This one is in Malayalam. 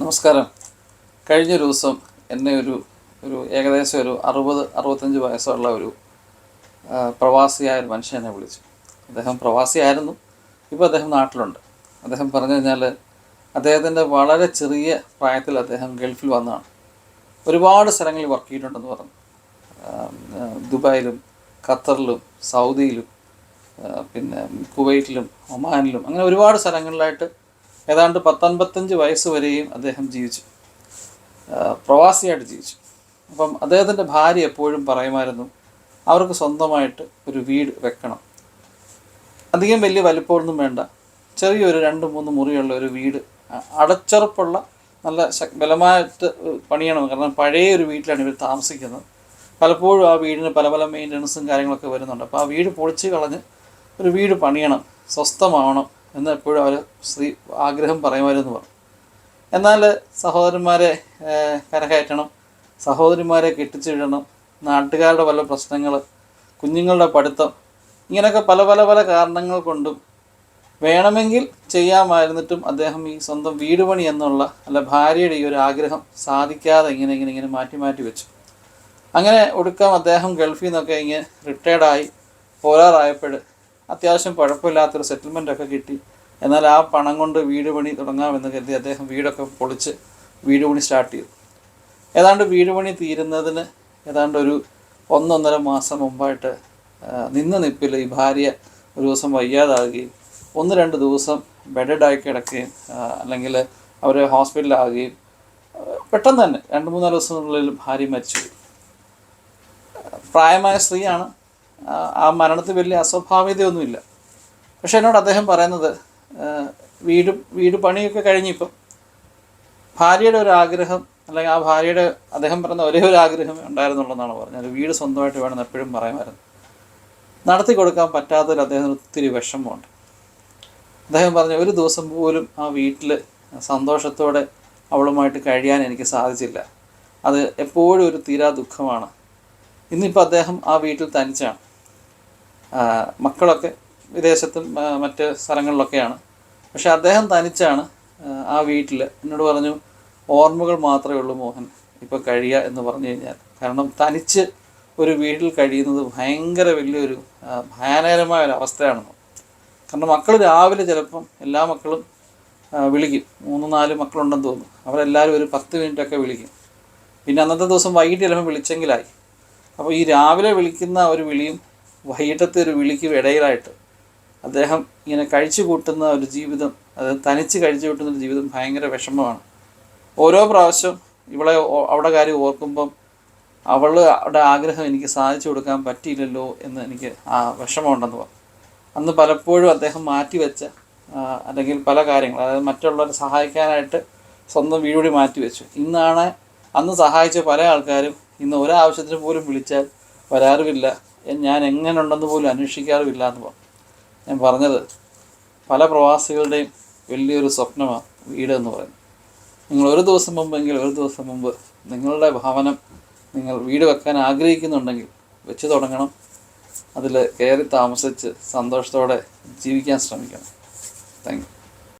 നമസ്കാരം. കഴിഞ്ഞ ദിവസം എന്നെ ഒരു ഒരു ഏകദേശം ഒരു അറുപത് അറുപത്തഞ്ച് വയസ്സുള്ള ഒരു പ്രവാസിയായ ഒരു മനുഷ്യൻ എന്നെ വിളിച്ചു. അദ്ദേഹം പ്രവാസിയായിരുന്നു. ഇപ്പോൾ അദ്ദേഹം നാട്ടിലുണ്ട്. അദ്ദേഹം പറഞ്ഞു കഴിഞ്ഞാൽ അദ്ദേഹത്തിന്റെ വളരെ ചെറിയ പ്രായത്തിൽ അദ്ദേഹം ഗൾഫിൽ വന്നതാണ് ഒരുപാട് സ്ഥലങ്ങളിൽ വർക്ക് ചെയ്തിട്ടുണ്ടെന്ന് പറഞ്ഞു. ദുബായിലും ഖത്തറിലും സൗദിയിലും പിന്നെ കുവൈറ്റിലും ഒമാനിലും അങ്ങനെ ഒരുപാട് സ്ഥലങ്ങളിലായിട്ട് ഏതാണ്ട് പത്തൊൻപത്തഞ്ച് വയസ്സ് വരെയും അദ്ദേഹം ജീവിച്ചു. പ്രവാസിയായിട്ട് ജീവിച്ചു. അപ്പം അദ്ദേഹത്തിന്റെ ഭാര്യ എപ്പോഴും പറയുമായിരുന്നു അവർക്ക് സ്വന്തമായിട്ട് ഒരു വീട് വെക്കണം. അധികം വലിയ വലിപ്പമൊന്നും വേണ്ട. ചെറിയൊരു രണ്ട് മൂന്ന് മുറിയുള്ള ഒരു വീട് അടച്ചെറുപ്പുള്ള നല്ല ബലമായിട്ട് പണിയണം. കാരണം പഴയ ഒരു വീട്ടിലാണ് ഇവർ താമസിക്കുന്നത്. പലപ്പോഴും ആ വീടിന് പല പല മെയിന്റനൻസും കാര്യങ്ങളൊക്കെ വരുന്നുണ്ട്. അപ്പോൾ ആ വീട് പൊളിച്ച് കളഞ്ഞ് ഒരു വീട് പണിയണം സ്വസ്ഥമാവണം. എന്ന് എപ്പോഴും അവർ സ്ത്രീ ആഗ്രഹം പറയുമായിരുന്നു പറഞ്ഞു. എന്നാൽ സഹോദരന്മാരെ കരകയറ്റണം സഹോദരിമാരെ കെട്ടിച്ചിടണം നാട്ടുകാരുടെ പല പ്രശ്നങ്ങൾ കുഞ്ഞുങ്ങളുടെ പഠിത്തം ഇങ്ങനെയൊക്കെ പല പല പല കാരണങ്ങൾ കൊണ്ടും വേണമെങ്കിൽ ചെയ്യാമായിരുന്നിട്ടും അദ്ദേഹം ഈ സ്വന്തം വീട് പണി എന്നുള്ള അല്ല ഭാര്യയുടെ ഈ ഒരു ആഗ്രഹം സാധിക്കാതെ ഇങ്ങനെ ഇങ്ങനെ ഇങ്ങനെ മാറ്റി മാറ്റി വെച്ചു. അങ്ങനെ ഒടുക്കം അദ്ദേഹം ഗൾഫിൽ നിന്നൊക്കെ ഇങ്ങനെ റിട്ടയർഡായി പോരാറായപ്പോൾ അത്യാവശ്യം കുഴപ്പമില്ലാത്തൊരു സെറ്റിൽമെന്റ് ഒക്കെ കിട്ടി. എന്നാൽ ആ പണം കൊണ്ട് വീട് പണി തുടങ്ങാമെന്ന് കരുതി അദ്ദേഹം വീടൊക്കെ പൊളിച്ച് വീട് പണി സ്റ്റാർട്ട് ചെയ്തു. ഏതാണ്ട് വീട് പണി തീരുന്നതിന് ഏതാണ്ട് ഒരു ഒന്നൊന്നര മാസം മുമ്പായിട്ട് നിന്ന് നിപ്പിൽ ഈ ഭാര്യ ഒരു ദിവസം വയ്യാതാകുകയും ഒന്ന് രണ്ട് ദിവസം ബെഡഡായി കിടക്കുകയും അല്ലെങ്കിൽ അവർ ഹോസ്പിറ്റലാകുകയും പെട്ടെന്ന് തന്നെ രണ്ട് മൂന്നാൽ ദിവസത്തിനുള്ളിൽ ഭാര്യ മരിച്ചു പ്രായമായ സ്ത്രീയാണ്. ആ, മരണത്തിൽ വലിയ അസ്വാഭാവികതയൊന്നുമില്ല. പക്ഷെ എന്നോട് അദ്ദേഹം പറയുന്നത് വീടും വീട് പണിയൊക്കെ കഴിഞ്ഞിപ്പം. ഭാര്യയുടെ ഒരു ആഗ്രഹം അല്ലെങ്കിൽ ആ ഭാര്യയുടെ അദ്ദേഹം പറഞ്ഞ ഒരേ ഒരു ആഗ്രഹം ഉണ്ടായിരുന്നുള്ളതാണ് പറഞ്ഞത്. വീട് സ്വന്തമായിട്ട് വേണമെന്ന് എപ്പോഴും പറയുമായിരുന്നു. നടത്തി കൊടുക്കാൻ പറ്റാത്തതിൽ അദ്ദേഹത്തിന് ഒത്തിരി വിഷമമുണ്ട്. അദ്ദേഹം പറഞ്ഞു ഒരു ദിവസം പോലും ആ വീട്ടിൽ സന്തോഷത്തോടെ അവളുമായിട്ട് കഴിയാൻ എനിക്ക് സാധിച്ചില്ല. അത് എപ്പോഴും ഒരു തീരാ ദുഃഖമാണ്. ഇന്നിപ്പോൾ അദ്ദേഹം ആ വീട്ടിൽ തനിച്ചാണ്. മക്കളൊക്കെ വിദേശത്തും മറ്റ് സ്ഥലങ്ങളിലൊക്കെയാണ്. പക്ഷെ അദ്ദേഹം തനിച്ചാണ് ആ, വീട്ടിൽ എന്നോട് പറഞ്ഞു ഓർമ്മകൾ മാത്രമേ ഉള്ളൂ മോഹൻ ഇപ്പോൾ കഴിയുക എന്ന് പറഞ്ഞു കഴിഞ്ഞാൽ. കാരണം തനിച്ച് ഒരു വീട്ടിൽ കഴിയുന്നത് ഭയങ്കര വലിയൊരു ഭയാനകരമായ ഒരു അവസ്ഥയാണെന്ന് കാരണം മക്കൾ രാവിലെ ചിലപ്പം എല്ലാ മക്കളും വിളിക്കും. മൂന്ന് നാല് മക്കളുണ്ടെന്ന് തോന്നുന്നു. അവരെല്ലാവരും ഒരു പത്ത് മിനിറ്റൊക്കെ വിളിക്കും. പിന്നെ അന്നത്തെ ദിവസം വൈകിട്ട് ചിലപ്പം വിളിച്ചെങ്കിലായി. അപ്പോൾ ഈ രാവിലെ വിളിക്കുന്ന ഒരു വിളിയും വൈകിട്ടത്തെ ഒരു വിളിക്കും ഇടയിലായിട്ട്. അദ്ദേഹം ഇങ്ങനെ കഴിച്ചു കൂട്ടുന്ന ഒരു ജീവിതം അത് തനിച്ച് കഴിച്ചു കൂട്ടുന്ന ഒരു ജീവിതം ഭയങ്കര വിഷമമാണ്. ഓരോ പ്രാവശ്യം ഇവളെ അവിടെ കാര്യം ഓർക്കുമ്പം അവളുടെ ആഗ്രഹം എനിക്ക് സാധിച്ചു കൊടുക്കാൻ പറ്റിയില്ലല്ലോ എന്ന് എനിക്ക് ആ വിഷമമുണ്ടെന്ന് പറഞ്ഞു അന്ന് പലപ്പോഴും അദ്ദേഹം മാറ്റിവെച്ച അല്ലെങ്കിൽ പല കാര്യങ്ങൾ അതായത് മറ്റുള്ളവരെ സഹായിക്കാനായിട്ട് സ്വന്തം വീടുകൂടി മാറ്റിവെച്ചു ഇന്നാണ് അന്ന് സഹായിച്ച പല ആൾക്കാരും ഇന്ന് ഒരാവശ്യത്തിന് പോലും വിളിച്ചാൽ വരാറുമില്ല. ഞാൻ എങ്ങനെ ഉണ്ടെന്ന് പോലും അന്വേഷിക്കാറുമില്ല എന്ന് പറഞ്ഞു. ഞാൻ പറഞ്ഞത് പല പ്രവാസികളുടെയും വലിയൊരു സ്വപ്നമാണ് വീട് എന്ന് പറയുന്നത്. നിങ്ങൾ ഒരു ദിവസം മുമ്പെങ്കിൽ ഒരു ദിവസം മുമ്പ് നിങ്ങളുടെ ഭവനം നിങ്ങൾ വീട് വെക്കാൻ ആഗ്രഹിക്കുന്നുണ്ടെങ്കിൽ വെച്ച് തുടങ്ങണം. അതിൽ കയറി താമസിച്ച് സന്തോഷത്തോടെ ജീവിക്കാൻ ശ്രമിക്കണം. Thank you.